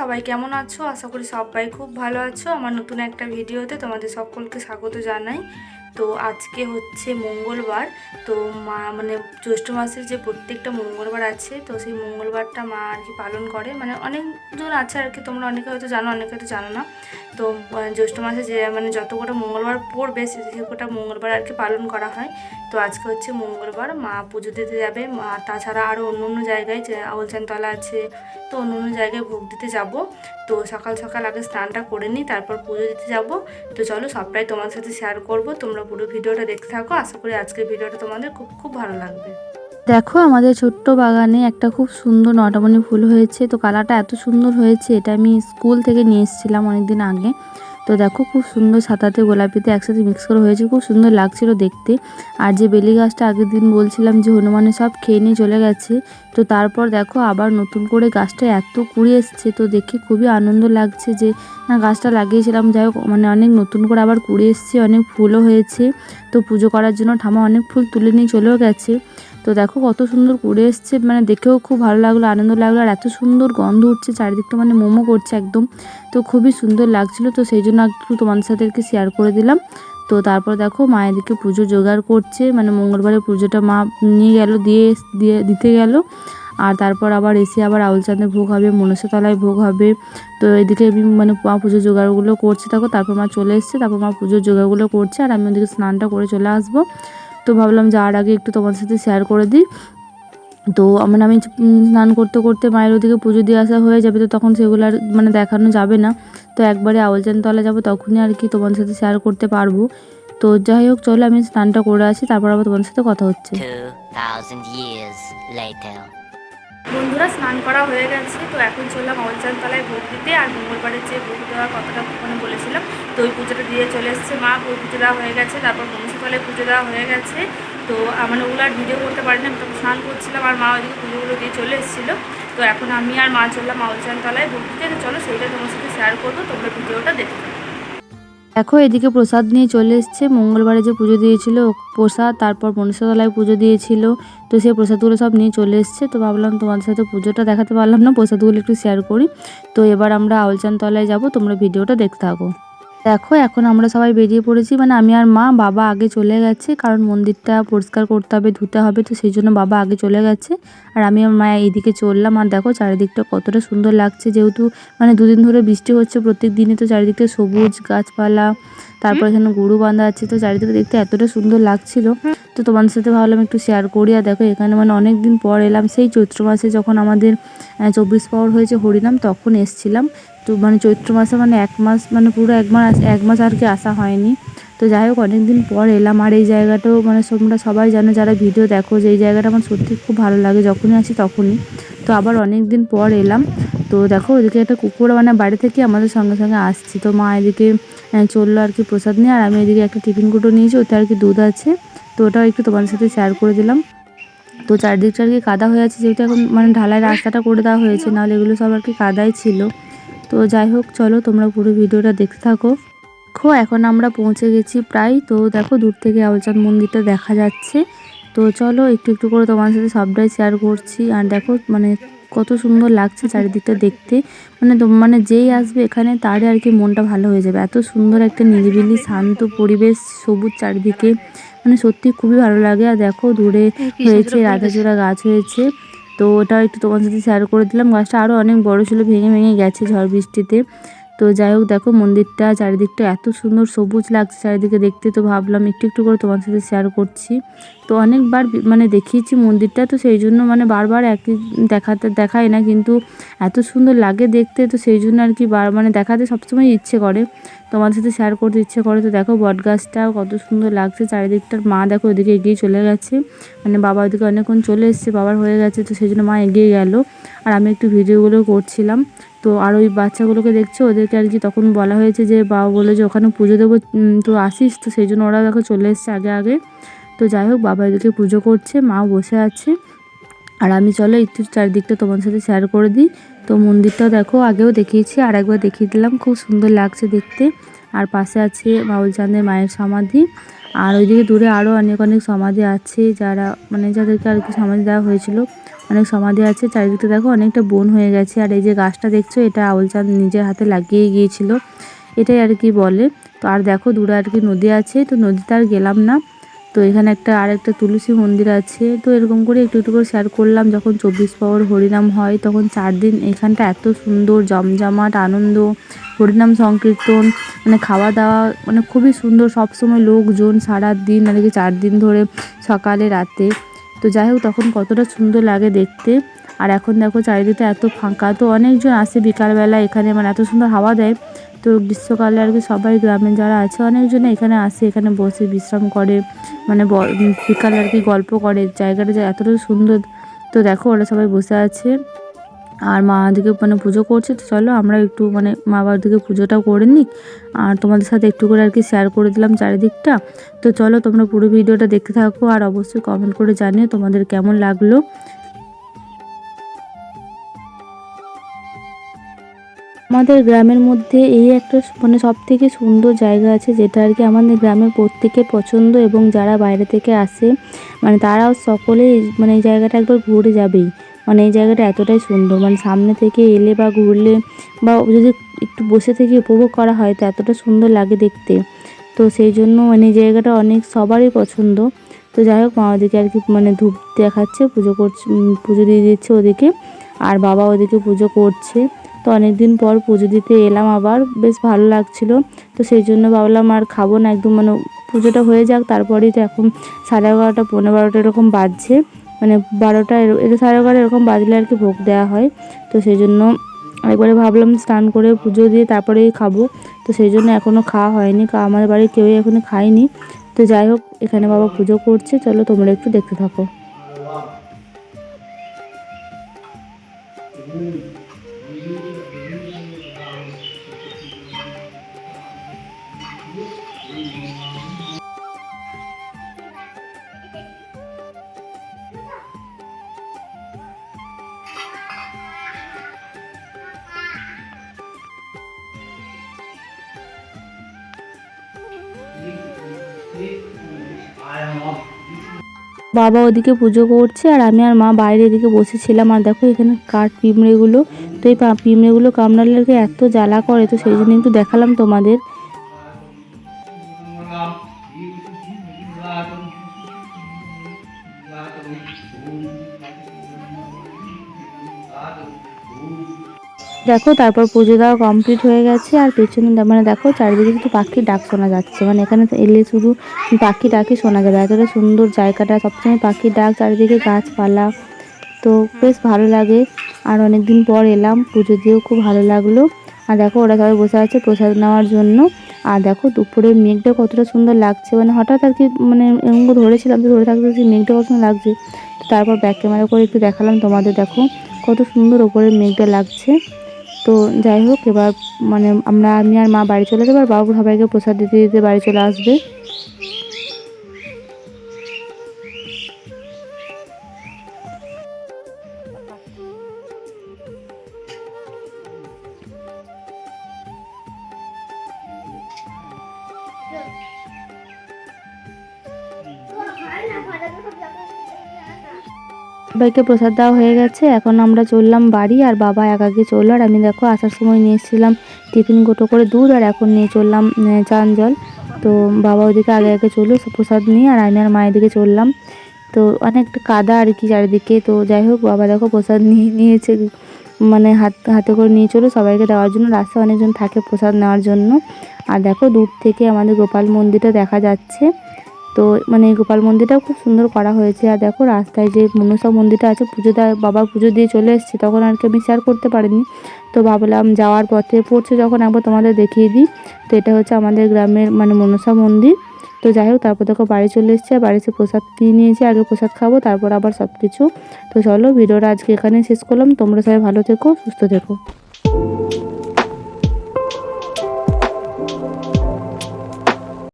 সবাই কেমন আছো? আশা করি সবাই খুব ভালো আছো। আমার নতুন একটা ভিডিওতে তোমাদের সকলকে স্বাগত জানাই। তো আজকে হচ্ছে মঙ্গলবার, তো মা মানে জ্যৈষ্ঠ মাসের যে প্রত্যেকটা মঙ্গলবার আছে, তো সেই মঙ্গলবারটা মা আর কি পালন করে। মানে অনেকজন আছে আর কি, তোমরা অনেকে হয়তো জানো, অনেকে হয়তো জানো না। তো জ্যৈষ্ঠ মাসে যে মানে যত কটা মঙ্গলবার পড়বে, সে কটা মঙ্গলবার আর কি পালন করা হয়, তো আজকে হচ্ছে মঙ্গলবার। মা পুজো দিতে যাবে। মা তাছাড়া আরও অন্য অন্য জায়গায় যে আউলচানতলা আছে, তো অন্য অন্য জায়গায় ভোগ দিতে যাব। তো সকাল সকাল আগে স্নানটা করে নিই, তারপর পুজো দিতে যাব। তো চলো সবটাই তোমার সাথে শেয়ার করব। তোমরা পুরো ভিডিওটা দেখতে থাকো। আশা করি আজকের ভিডিওটা তোমাদের খুব খুব ভালো লাগবে। দেখো, আমাদের ছোট্ট বাগানে একটা খুব সুন্দর নটামণি ফুল হয়েছে। তো কালারটা এত সুন্দর হয়েছে, এটা আমি স্কুল থেকে নিয়ে এসেছিলাম অনেকদিন আগে। তো দেখো খুব সুন্দর সাদাতে গোলাপিতে একসাথে মিক্স করা হয়েছে, খুব সুন্দর লাগছিল দেখতে। আর যে বেলি গাছটা আগের দিন বলছিলাম যে হনুমানে সব খেয়ে নিয়ে চলে গেছে, তো তারপর দেখো আবার নতুন করে গাছটা এত কুড়ি এসছে, তো দেখে খুবই আনন্দ লাগছে যে, না গাছটা লাগিয়েছিলাম, যাই হোক মানে অনেক নতুন করে আবার কুড়ি এসছে, অনেক ফুলও হয়েছে। তো পুজো করার জন্য ঠামা অনেক ফুল তুলে নিয়ে চলেও গেছে। তো দেখো কত সুন্দর করে এসছে মানে দেখেও খুব ভালো লাগল, আনন্দ লাগল, আর এত সুন্দর গন্ধ উঠছে চারিদিকটা মানে মোমো করছে একদম। তো খুবই সুন্দর লাগছিল, তো সেই জন্য একটু তোমাদের সাথে শেয়ার করে দিলাম। তো তারপর দেখো মায়েদেরকে পুজো জোগাড় করছে মানে মঙ্গলবারের পুজোটা মা নিয়ে গেল, দিয়ে দিয়ে দিতে গেল। আর তারপর আবার এসে আবার আউলচাঁদে ভোগ হবে, মনসাতলায় ভোগ হবে। তো এদিকে মানে মা পুজোর জোগাড়গুলো করছে, দেখো তারপর মা চলে এসছে, তারপর মা পুজোর জোগাড়গুলো করছে, আর আমি ওদিকে স্নানটা করে চলে আসব। তো ভাবলাম যাওয়ার আগে একটু তোমার সাথে শেয়ার করে দিই। তো আমার আমি স্নান করতে করতে মায়ের ওদিকে পুজো দিয়ে আসা হয়ে যাবে তো তখন সেগুলো আর মানে দেখানো যাবে না। তো একবারে আওয়ালচানতলা তলা যাব তখনই আর কি তোমার সাথে শেয়ার করতে পারব। তো যাই হোক চলো আমি স্নানটা করে আসি তারপর আবার তোমার সাথে কথা হচ্ছে। 2,000 years later. বন্ধুরা স্নান করা হয়ে গেছে। তো এখন চললাম অঞ্চল তলায় ভোগ দিতে। আর মঙ্গলবারের যে ভোগ দেওয়ার কথাটা ওখানে বলেছিলাম। তো ওই পুজোটা দিয়ে চলে এসেছে মা। ওই পুজো দেওয়া হয়ে গেছে। তারপর মনসাতলায় পুজো দেওয়া হয়ে গেছে। তো আহ, মানে ওগুলো আর ভিডিও করতে পারিনি। আমি তখন স্নান করছিলাম আর মা ওইদিকে পুজোগুলো দিয়ে চলে এসেছিল। তো এখন আমি আর মা চললাম অঞ্চল তলায় ভোগ দিতে। চলো সেইটা তোমার সাথে শেয়ার করব। তোমরা ভিডিওটা দেখতে। দেখো, এদিকে প্রসাদ নিয়ে চলে এসছে। মঙ্গলবারে যে পুজো দিয়েছিল, প্রসাদ, তারপর মনসাতলায় পুজো দিয়েছিল। তো সেই প্রসাদগুলো সব নিয়ে চলে এসছে। তো ভাবলাম তোমাদের সাথে পুজোটা দেখাতে পারলাম না, প্রসাদগুলো একটু শেয়ার করি। তো এবার আমরা আউলচানতলায় যাব যাব, তোমরা ভিডিওটা দেখতে থাকো। দেখো, এখন আমরা সবাই বেরিয়ে পড়েছি। মানে আমি আর মা, বাবা আগে চলে গেছে, কারণ মন্দিরটা পরিষ্কার করতে হবে, ধুতে হবে, তো সেই জন্য বাবা আগে চলে গেছে। আর আমি আর মা এইদিকে চললাম, আর দেখো চারিদিকটা কতটা সুন্দর লাগছে, যেহেতু মানে দুদিন ধরে বৃষ্টি হচ্ছে প্রত্যেক দিনই, তো চারিদিকটা সবুজ গাছপালা, তারপর এখানে গরু বাঁধা আছে, তো চারিদিকে দেখতে এতটা সুন্দর লাগছিল। তো তোমাদের সাথে ভাবলাম একটু শেয়ার করি, আর দেখো এখানে মানে অনেক দিন পর এলাম, সেই চৈত্র মাসে যখন আমাদের চব্বিশ পাওয়ার হয়েছে হরিনাম, তখন এসছিলাম। তো মানে চৈত্র মাসে মানে এক মাস মানে পুরো এক মাস এক মাস আর কি আসা হয়নি। তো যাই হোক অনেক দিন পর এলাম আর এই জায়গাটাও মানে তোমরা সবাই জানো, যারা ভিডিও দেখো যে এই জায়গাটা আমার সত্যি খুব ভালো লাগে, যখনই আসি তখনই। তো আবার অনেক দিন পর এলাম। তো দেখো ওইদিকে একটা কুকুর মানে বাড়ি থেকে আমাদের সঙ্গে সঙ্গে আসছি। তো মা এদিকে চলল আর কি প্রসাদ নিয়ে, আর আমি এদিকে একটা টিফিন কুটো নিয়েছি, ওতে আর কি দুধ আছে। তো ওটাও একটু তোমাদের সাথে শেয়ার করে দিলাম। তো চারদিকটা আর কি কাদা হয়ে আছে, যেহেতু এখন মানে ঢালাই রাস্তাটা করে দেওয়া হয়েছে, নাহলে এগুলো সব আর কি কাদাই ছিল। তো যাই হোক চলো তোমরা পুরো ভিডিওটা দেখতে থাকো। দেখো এখন আমরা পৌঁছে গেছি প্রায়। তো দেখো দূর থেকে আউলচাঁদ মন্দিরটা দেখা যাচ্ছে। তো চলো একটু একটু করে তোমার সাথে সবটাই শেয়ার করছি। আর দেখো মানে কত সুন্দর লাগছে চারিদিকটা দেখতে। মানে মানে যেই আসবে এখানে তারই আর কি মনটা ভালো হয়ে যাবে। এত সুন্দর একটা নিরিবিলি শান্ত পরিবেশ সবুজ চারিদিকে। মানে সত্যি খুবই ভালো লাগে। আর দেখো দূরে হয়েছে রাধাচূড়া গাছ হয়েছে। তো ওটা একটু তোমার সাথে শেয়ার করে দিলাম। গাছটা আরও অনেক বড় ছিল, ভেঙে ভেঙে গেছে ঝড় বৃষ্টিতে। তো যাই হোক, দেখো মন্দিরটা চারিদিকটা এত সুন্দর সবুজ লাগছে চারিদিকে দেখতে, তো ভাবলাম একটু একটু করে তোমার সাথে শেয়ার করছি। তো অনেকবার মানে দেখিয়েছি মন্দিরটা, তো সেই জন্য মানে বারবার একই দেখাতে দেখাই না, কিন্তু এত সুন্দর লাগে দেখতে, তো সেই জন্য আর কি বার মানে দেখাতে সবসময় ইচ্ছে করে। তোমাদের সাথে শেয়ার করতে ইচ্ছে করে। তো দেখো বট গাছটা কত সুন্দর লাগছে, চারিদিকটার মা দেখো ওদিকে এগিয়ে চলে গেছে। মানে বাবা ওদিকে অনেকক্ষণ চলে এসছে, বাবার হয়ে গেছে, তো সেই জন্য মা এগিয়ে গেল। আর আমি একটু ভিডিওগুলো করছিলাম। তো আর ওই বাচ্চাগুলোকে দেখছ? ওদেরকে আর কি তখন বলা হয়েছে যে, বাবা বলে যে, ওখানে পুজো দেবো তো আসিস? তো সেই জন্য ওরা দেখো চলে এসছে আগে আগে। তো যাই হোক, বাবা এদিকে পুজো করছে, মা বসে আছে। আর আমি চলো একটু চারিদিকটা তোমার সাথে শেয়ার করে দিই। তো মন্দিরটাও দেখো, আগেও দেখিয়েছি, আর একবার দেখিয়ে দিলাম, খুব সুন্দর লাগছে দেখতে। আর পাশে আছে বাউল চাঁদের মায়ের সমাধি। আর ওইদিকে দূরে আরও অনেক অনেক সমাধি আছে যারা মানে যাদেরকে আর কি সমাধি দেওয়া হয়েছিল, অনেক সমাধি আছে। চারিদিকটা দেখো, অনেকটা বন হয়ে গেছে। আর এই যে গাছটা দেখছ, এটা আউল চাঁদ নিজের হাতে লাগিয়ে গিয়েছিল। এটাই আর কি বলে। তো আর দেখো, দূরে আর কি নদী আছে, তো নদীতে আর গেলাম না। তো এখানে একটা আর একটা তুলসী মন্দির আছে। তো এরকম করে একটু একটু করে শেয়ার করলাম। যখন চব্বিশ পাওয়ার হরিনাম হয়, তখন চার দিন এখানটা এত সুন্দর, জমজমাট, আনন্দ, হরিনাম সংকীর্তন মানে খাওয়া দাওয়া মানে খুবই সুন্দর। সবসময় লোকজন সারা দিন আর কি চার দিন ধরে সকালে, রাতে। তো যাই হোক, তখন কতটা সুন্দর লাগে দেখতে। আর এখন দেখো চারিদিকে এত ফাঁকা, তো অনেকজন আসে বিকালবেলা এখানে মানে এত সুন্দর হাওয়া দেয়। তো গ্রীষ্মকালে আর কি সবাই গ্রামে যারা আছে অনেকজন এখানে আসে, এখানে বসে বিশ্রাম করে মানে বিকালে আর কি গল্প করে, জায়গাটা যে এতটা সুন্দর। তো দেখো ওরা সবাই বসে আছে, আর মা দিকে মানে পুজো করছে, তো চলো আমরা একটু মানে মা বাবার দিকে পুজোটাও করে নিই। আর তোমাদের সাথে একটু করে আর কি শেয়ার করে দিলাম চারিদিকটা। তো চলো তোমরা পুরো ভিডিওটা দেখতে থাকো, আর অবশ্যই কমেন্ট করে জানিও তোমাদের কেমন লাগল। আমাদের গ্রামের মধ্যে এই একটা মানে সব থেকে সুন্দর জায়গা আছে, যেটা আর কি আমাদের গ্রামের প্রত্যেকের পছন্দ এবং যারা বাইরে থেকে আসে মানে তারাও সকলেই মানে এই জায়গাটা একবার ঘুরে যাবেই। মানে এই জায়গাটা এতটাই সুন্দর মানে সামনে থেকে এলে বা ঘুরলে বা যদি একটু বসে থেকে উপভোগ করা হয়, তো এতটা সুন্দর লাগে দেখতে। তো সেই জন্য মানে এই জায়গাটা অনেক সবারই পছন্দ। তো যাই হোক, মা ওদিকে আর কি মানে ধূপ দেখাচ্ছে, পুজো করছে পুজো দিয়ে দিচ্ছে ওদিকে। আর বাবা ওদিকে পুজো করছে। তো অনেক দিন পর পুজো দিতে এলাম আবার, বেশ ভালো লাগছিল। তো সেই জন্য ভাবলাম আর খাব না, একদম মানে পুজোটা হয়ে যাক, তারপরেই তো এখন সাড়ে এগারোটা পনেরো বারোটা এরকম বাজছে। মানে বারোটা সাড়ে এগারো এরকম বাজলে আর কি ভোগ দেওয়া হয়। তো সেই জন্য একবারে ভাবলাম স্নান করে পুজো দিয়ে তারপরেই খাব। তো সেই জন্য এখনও খাওয়া হয়নি আমাদের বাড়ির কেউই এখনও খায়নি। তো যাই হোক, এখানে বাবা পুজো করছে, চলো তোমরা একটু দেখতে থাকো। বাবা ওদিকে পুজো করছে আর আমি আর মা বাইরে এদিকে বসেছিলাম। আর দেখো এখানে কাঠ পিঁমড়েগুলো তো এই পিঁমড়েগুলো কামড়ালে এত জ্বালা করে, তো সেই জন্য একটু দেখালাম তোমাদের। দেখো, তারপর পুজো দেওয়া কমপ্লিট হয়ে গেছে, আর পেছনে মানে দেখো, চারিদিকে কিন্তু পাখির ডাক শোনা যাচ্ছে। মানে এখানে এলে শুধু পাখি ডাকই শোনা যাবে। এতটা সুন্দর জায়গাটা, সবসময় পাখির ডাক, চারিদিকে গাছপালা। তো বেশ ভালো লাগে। আর অনেক দিন পর এলাম, পুজো দিয়েও খুব ভালো লাগল। আর দেখো, ওরা সবাই বসে আছে প্রসাদ নেওয়ার জন্য। আর দেখো, দুপুরে মেঘটা কতটা সুন্দর লাগছে। মানে হঠাৎ আর কি মানে করে ধরেছিলাম তো ধরে থাকতে মেঘটা কত লাগছে। তারপর ব্যাক ক্যামেরা করে একটু দেখালাম তোমাদের, দেখো। কত সুন্দর ওপরে মেঘটা লাগছে। তো যাই হোক, এবার মানে আমরা, আমি আর মা বাড়ি চলে যাব, আর বাবু সবাইকে প্রসাদ দিতে দিতে বাড়ি চলে আসবে। সবাইকে প্রসাদ দেওয়া হয়ে গেছে। এখন আমরা চললাম বাড়ি আর বাবা একাকে চলল। আর আমি দেখো আসার সময় নিয়ে এসেছিলাম টিফিন গোটো করে দুধ আর এখন নিয়ে চললাম চান জল। তো বাবা ওইদিকে আগে আগে চলল প্রসাদ নিয়ে আর আমি আর মায়ের দিকে চললাম। তো অনেকটা কাদা আর কি চারিদিকে। তো যাই হোক, বাবা দেখো প্রসাদ নিয়ে, নিয়েছে মানে হাত, হাতে করে নিয়ে চলো সবাইকে দেওয়ার জন্য। রাস্তায় অনেকজন থাকে প্রসাদ নেওয়ার জন্য। আর দেখো দূর থেকে আমাদের গোপাল মন্দিরটা দেখা যাচ্ছে। তো মানে গোপাল মন্দিরটাও খুব সুন্দর করা হয়েছে। আর দেখো রাস্তায় যে মনসা মন্দিরটা আছে, পুজো দেওয়া বাবা পুজো দিয়ে চলে এসেছি, তখন আর কি আমি শেয়ার করতে পারিনি। তো ভাবলাম যাওয়ার পথে পড়ছে যখন একবার তোমাদের দেখিয়ে দিই। তো এটা হচ্ছে আমাদের গ্রামের মানে মনসা মন্দির। তো যাই হোক, তারপর দেখো বাড়ি চলে এসেছে, আর বাড়ি এসে প্রসাদ নিয়ে নিয়েছি, আগে প্রসাদ খাব, তারপর আবার সব কিছু তো চলো, ভিডিওটা আজকে এখানে শেষ করলাম। তোমরা সবাই ভালো থেকো, সুস্থ থেকো।